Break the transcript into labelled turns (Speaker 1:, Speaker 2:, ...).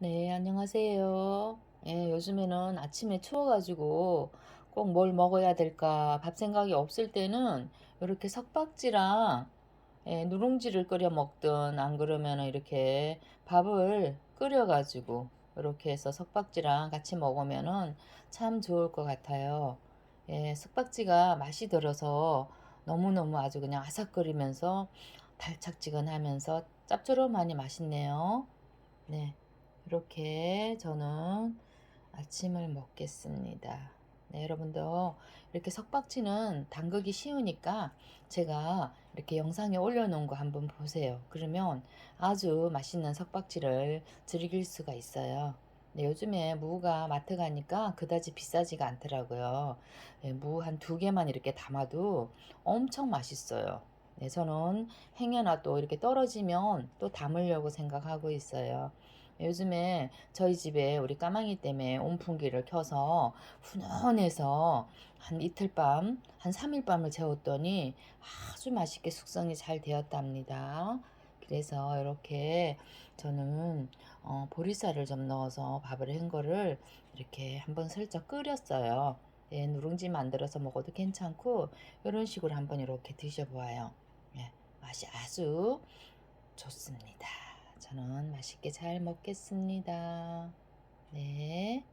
Speaker 1: 네, 안녕하세요. 예, 요즘에는 아침에 추워가지고 꼭 뭘 먹어야 될까 밥 생각이 없을 때는 이렇게 석박지랑 예, 누룽지를 끓여 먹든 안 그러면은 이렇게 밥을 끓여가지고 이렇게 해서 석박지랑 같이 먹으면은 참 좋을 것 같아요. 예, 석박지가 맛이 들어서 너무너무 아주 그냥 아삭거리면서 달짝지근하면서 짭조름하니 맛있네요. 네. 이렇게 저는 아침을 먹겠습니다. 네, 여러분도 이렇게 석박지는 담그기 쉬우니까 제가 이렇게 영상에 올려놓은 거 한번 보세요. 그러면 아주 맛있는 석박지를 즐길 수가 있어요. 네, 요즘에 무가 마트 가니까 그다지 비싸지가 않더라고요. 네, 무한 두 개만 이렇게 담아도 엄청 맛있어요. 네, 저는 행여나 또 이렇게 떨어지면 또 담으려고 생각하고 있어요. 요즘에 저희 집에 우리 까망이 때문에 온풍기를 켜서 훈훈해서 한 이틀 밤, 한 3일 밤을 재웠더니 아주 맛있게 숙성이 잘 되었답니다. 그래서 이렇게 저는 어, 보리쌀을 좀 넣어서 밥을 한 거를 이렇게 한번 슬쩍 끓였어요. 예, 누룽지 만들어서 먹어도 괜찮고 이런 식으로 한번 이렇게 드셔보아요. 예, 맛이 아주 좋습니다. 저는 맛있게 잘 먹겠습니다. 네.